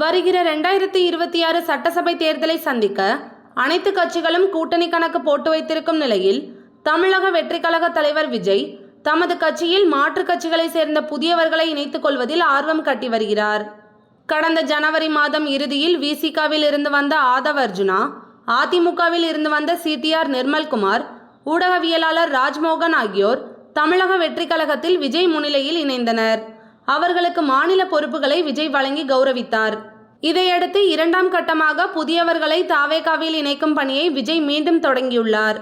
வருகிற ரெண்டாயிரத்தி இருபத்தி ஆறு சட்டசபை தேர்தலை சந்திக்க அனைத்து கட்சிகளும் கூட்டணி கணக்கு போட்டு வைத்திருக்கும் நிலையில் தமிழக வெற்றி கழக தலைவர் விஜய் தமது கட்சியில் மாற்றுக் கட்சிகளை சேர்ந்த புதியவர்களை இணைத்துக் கொள்வதில் ஆர்வம் காட்டி வருகிறார். கடந்த ஜனவரி மாதம் இறுதியில் விசிகாவில் இருந்து வந்த ஆதவ் அர்ஜுனா அதிமுகவில் இருந்து வந்த சிடிஆர் நிர்மல்குமார் ஊடகவியலாளர் ராஜ்மோகன் ஆகியோர் தமிழக வெற்றி கழகத்தில் விஜய் முன்னிலையில் இணைந்தனர். அவர்களுக்கு மாநில பொறுப்புகளை விஜய் வழங்கி கௌரவித்தார். இதையடுத்து இரண்டாம் கட்டமாக புதியவர்களை தாவேகாவில் இணைக்கும் பணியை விஜய் மீண்டும் தொடங்கியுள்ளார்.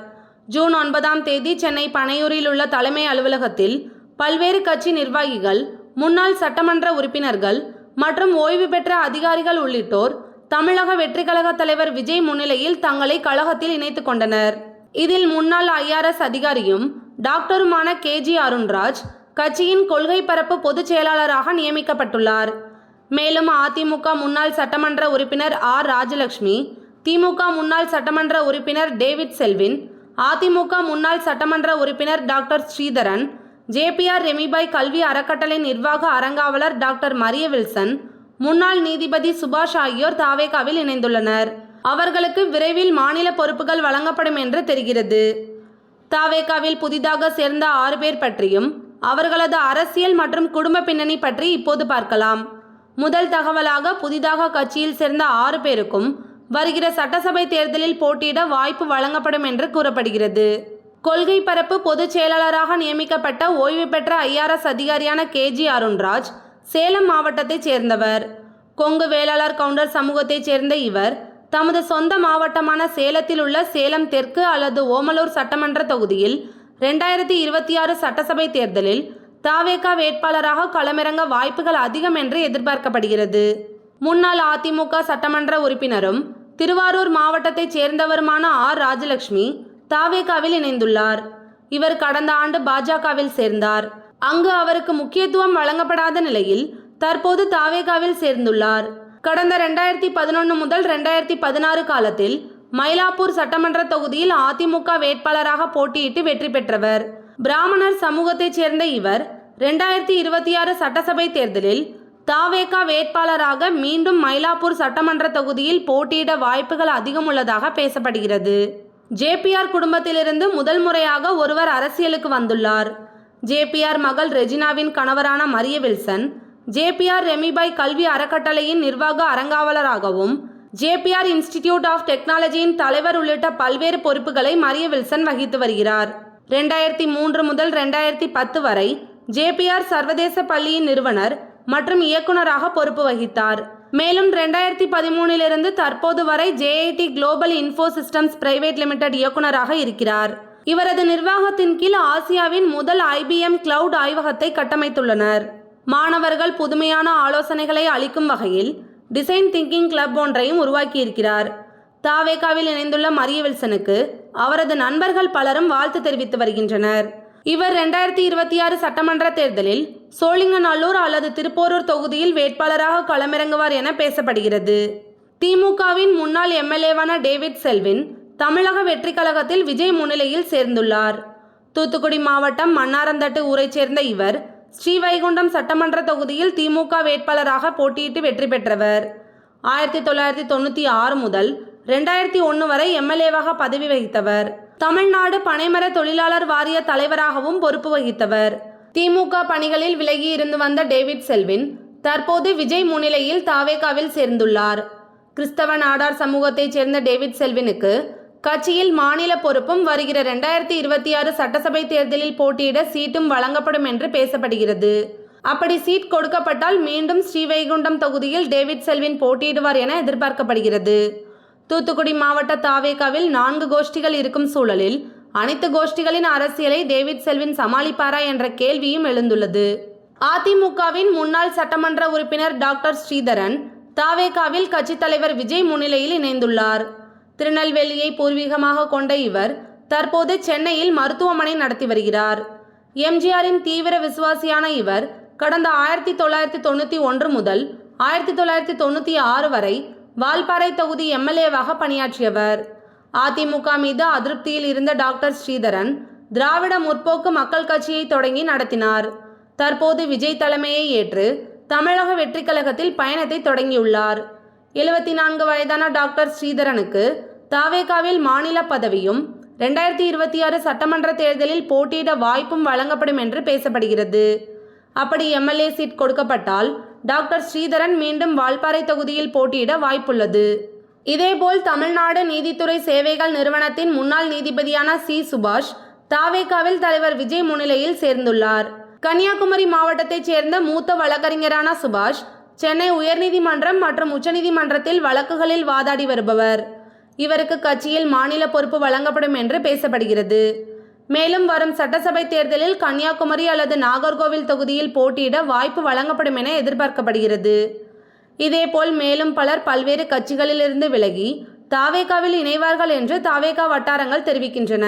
ஜூன் ஒன்பதாம் தேதி சென்னை பனையூரில் உள்ள தலைமை அலுவலகத்தில் பல்வேறு கட்சி நிர்வாகிகள் முன்னாள் சட்டமன்ற உறுப்பினர்கள் மற்றும் ஓய்வு பெற்ற அதிகாரிகள் உள்ளிட்டோர் தமிழக வெற்றி கழக தலைவர் விஜய் முன்னிலையில் தங்களை கழகத்தில் இணைத்துக் கொண்டனர். இதில் முன்னாள் ஐஆர்எஸ் அதிகாரியும் டாக்டருமான கேஜி அருண்ராஜ் கட்சியின் கொள்கை பரப்பு பொதுச் செயலாளராக நியமிக்கப்பட்டுள்ளார். மேலும் அதிமுக முன்னாள் சட்டமன்ற உறுப்பினர் ஆர். ராஜலட்சுமி திமுக முன்னாள் சட்டமன்ற உறுப்பினர் டேவிட் செல்வின் அதிமுக முன்னாள் சட்டமன்ற உறுப்பினர் டாக்டர் ஸ்ரீதரன் ஜேபிஆர் ரெமிபாய் கல்வி அறக்கட்டளை நிர்வாக அறங்காவலர் டாக்டர் மரிய வில்சன் முன்னாள் நீதிபதி சுபாஷ் ஆகியோர் தாவேகாவில் இணைந்துள்ளனர். அவர்களுக்கு விரைவில் மாநில பொறுப்புகள் வழங்கப்படும் என்று தெரிகிறது. தாவேகாவில் புதிதாக சேர்ந்த ஆறு பேர் பற்றியும் அவர்களது அரசியல் மற்றும் குடும்ப பின்னணி பற்றி இப்போது பார்க்கலாம். முதல் தகவலாக புதிதாக கட்சியில் சேர்ந்த ஆறு பேருக்கும் வருகிற சட்டசபை தேர்தலில் போட்டியிட வாய்ப்பு வழங்கப்படும் என்று கூறப்படுகிறது. கொள்கை பரப்பு பொதுச் செயலாளராக நியமிக்கப்பட்ட ஓய்வு பெற்ற ஐஆர்எஸ் அதிகாரியான கேஜி அருண்ராஜ் சேலம் மாவட்டத்தைச் சேர்ந்தவர். கொங்கு வேளாளர் கவுண்டர் சமூகத்தைச் சேர்ந்த இவர் தமது சொந்த மாவட்டமான சேலத்தில் உள்ள சேலம் தெற்கு அல்லது ஓமலூர் சட்டமன்ற தொகுதியில் ரெண்டாயிரத்தி இருபத்தி ஆறு சட்டசபை தேர்தலில் தாவேகா வேட்பாளராக களமிறங்க வாய்ப்புகள் அதிகம் என்று எதிர்பார்க்கப்படுகிறது. முன்னாள் அதிமுக சட்டமன்ற உறுப்பினரும் திருவாரூர் மாவட்டத்தைச் சேர்ந்தவருமான ஆர். ராஜலட்சுமி தாவேகாவில் இணைந்துள்ளார். இவர் கடந்த ஆண்டு பாஜகவில் சேர்ந்தார். அங்கு அவருக்கு முக்கியத்துவம் வழங்கப்படாத நிலையில் தற்போது தாவேகாவில் சேர்ந்துள்ளார். கடந்த ரெண்டாயிரத்தி பதினொன்று முதல் ரெண்டாயிரத்தி பதினாறு காலத்தில் மயிலாப்பூர் சட்டமன்ற தொகுதியில் அதிமுக வேட்பாளராக போட்டியிட்டு வெற்றி பெற்றவர். பிராமணர் சமூகத்தைச் சேர்ந்த இவர் ரெண்டாயிரத்தி இருபத்தி ஆறு சட்டசபை தேர்தலில் தாவேகா வேட்பாளராக மீண்டும் மயிலாப்பூர் சட்டமன்ற தொகுதியில் போட்டியிட வாய்ப்புகள் அதிகம் உள்ளதாக பேசப்படுகிறது ஜேபிஆர் குடும்பத்திலிருந்து முதல் முறையாக ஒருவர் அரசியலுக்கு வந்துள்ளார். ஜேபிஆர் மகள் ரெஜினாவின் கணவரான மரிய வில்சன் ஜேபிஆர் ரெமிபாய் கல்வி அறக்கட்டளையின் நிர்வாக அறங்காவலராகவும் ஜேபிஆர் இன்ஸ்டிடியூட் ஆஃப் டெக்னாலஜியின் தலைவர் உள்ளிட்ட பல்வேறு பொறுப்புகளை மரிய வில்சன் வகித்து வருகிறார். ரெண்டாயிரத்தி மூன்று முதல் ரெண்டாயிரத்தி பத்து வரை ஜேபிஆர் சர்வதேச பள்ளியின் நிறுவனர் மற்றும் இயக்குனராக பொறுப்பு வகித்தார். மேலும் ரெண்டாயிரத்தி பதிமூணிலிருந்து தற்போது வரை JIT Global Info Systems Private Limited இயக்குனராக இருக்கிறார். இவரது நிர்வாகத்தின் கீழ் ஆசியாவின் முதல் ஐபிஎம் கிளவுட் ஆய்வகத்தை கட்டமைத்துள்ளனர். மாணவர்கள் புதுமையான ஆலோசனைகளை அளிக்கும் வகையில் டிசைன் திங்கிங் கிளப் ஒன்றையும் உருவாக்கியிருக்கிறார். தாவேகாவில் இணைந்துள்ள மரிய வில்சனுக்கு அவரது நண்பர்கள் பலரும் வாழ்த்து தெரிவித்து வருகின்றனர். இவர் ரெண்டாயிரத்தி இருபத்தி ஆறு சட்டமன்ற தேர்தலில் சோழிங்கநல்லூர் அல்லது திருப்போரூர் தொகுதியில் வேட்பாளராக களமிறங்குவார் என பேசப்படுகிறது. திமுகவின் முன்னாள் எம்எல்ஏவான டேவிட் செல்வின் தமிழக வெற்றி கழகத்தில் விஜய் முன்னிலையில் சேர்ந்துள்ளார். தூத்துக்குடி மாவட்டம் மன்னாரந்தட்டு ஊரைச் சேர்ந்த இவர் ஸ்ரீவைகுண்டம் சட்டமன்ற தொகுதியில் திமுக வேட்பாளராக போட்டியிட்டு வெற்றி பெற்றவர். ஆயிரத்தி தொள்ளாயிரத்தி தொண்ணூற்றி ஆறு முதல் ரெண்டாயிரத்தி ஒன்று வரை எம்எல்ஏவாக பதவி வகித்தவர். தமிழ்நாடு பனைமர தொழிலாளர் வாரிய தலைவராகவும் பொறுப்பு வகித்தவர். திமுக பணிகளில் விலகி இருந்து வந்த டேவிட் செல்வின் தற்போது விஜய் முன்னிலையில் தாவேகாவில் சேர்ந்துள்ளார். கிறிஸ்தவ நாடார் சமூகத்தைச் சேர்ந்த டேவிட் செல்வினுக்கு கட்சியில் மாநில பொறுப்பும் வருகிற ரெண்டாயிரத்தி இருபத்தி ஆறு சட்டசபை தேர்தலில் போட்டியிட சீட்டும் வழங்கப்படும் என்று பேசப்படுகிறது. அப்படி சீட் கொடுக்கப்பட்டால் மீண்டும் ஸ்ரீவைகுண்டம் தொகுதியில் டேவிட் செல்வின் போட்டியிடுவார் என எதிர்பார்க்கப்படுகிறது. தூத்துக்குடி மாவட்ட தாவேகாவில் நான்கு கோஷ்டிகள் இருக்கும் சூழலில் அனைத்து கோஷ்டிகளின் அரசியலை டேவிட் செல்வின் சமாளிப்பாரா என்ற கேள்வியும் எழுந்துள்ளது. அதிமுகவின் முன்னாள் சட்டமன்ற உறுப்பினர் டாக்டர் ஸ்ரீதரன் தாவேகாவில் கட்சித் தலைவர் விஜய் முன்னிலையில் இணைந்துள்ளார். திருநெல்வேலியை பூர்வீகமாக கொண்ட இவர் தற்போது சென்னையில் மருத்துவமனை நடத்தி வருகிறார். எம்ஜிஆரின் தீவிர விசுவாசியான இவர் கடந்த ஆயிரத்தி தொள்ளாயிரத்தி தொண்ணூற்றி ஒன்று முதல் ஆயிரத்தி தொள்ளாயிரத்தி தொண்ணூற்றி ஆறு வரை வால்பாறை தொகுதி எம்எல்ஏவாக பணியாற்றியவர். அதிமுக மீது அதிருப்தியில் இருந்த டாக்டர் ஸ்ரீதரன் திராவிட முற்போக்கு மக்கள் கட்சியை தொடங்கி நடத்தினார். தற்போது விஜய் தலைமையை ஏற்று தமிழக வெற்றிக் கழகத்தில் பயணத்தை தொடங்கியுள்ளார். எழுபத்தி நான்கு வயதான டாக்டர் ஸ்ரீதரனுக்கு தாவேகாவில் மாநில பதவியும் ரெண்டாயிரத்தி இருபத்தி ஆறு சட்டமன்ற தேர்தலில் போட்டியிட வாய்ப்பும் வழங்கப்படும் என்று பேசப்படுகிறது. அப்படி எம்எல்ஏ சீட் கொடுக்கப்பட்டால் டாக்டர் ஸ்ரீதரன் மீண்டும் வால்பாறை தொகுதியில் போட்டியிட வாய்ப்புள்ளது. இதேபோல் தமிழ்நாடு நீதித்துறை சேவைகள் நிறுவனத்தின் முன்னாள் நீதிபதியான சி. சுபாஷ் தாவேகாவில் தலைவர் விஜய் முன்னிலையில் சேர்ந்துள்ளார். கன்னியாகுமரி மாவட்டத்தைச் சேர்ந்த மூத்த வழக்கறிஞரான சுபாஷ் சென்னை உயர்நீதிமன்றம் மற்றும் உச்சநீதிமன்றத்தில் வழக்குகளில் வாதாடி வருபவர். இவருக்கு கட்சியில் மாநில பொறுப்பு வழங்கப்படும் என்று பேசப்படுகிறது. மேலும் வரும் சட்டசபை தேர்தலில் கன்னியாகுமரி அல்லது நாகர்கோவில் தொகுதியில் போட்டியிட வாய்ப்பு வழங்கப்படும் என எதிர்பார்க்கப்படுகிறது. இதேபோல் மேலும் பலர் பல்வேறு கட்சிகளிலிருந்து விலகி தாவேகாவில் இணைவார்கள் என்று தாவேகா வட்டாரங்கள் தெரிவிக்கின்றன.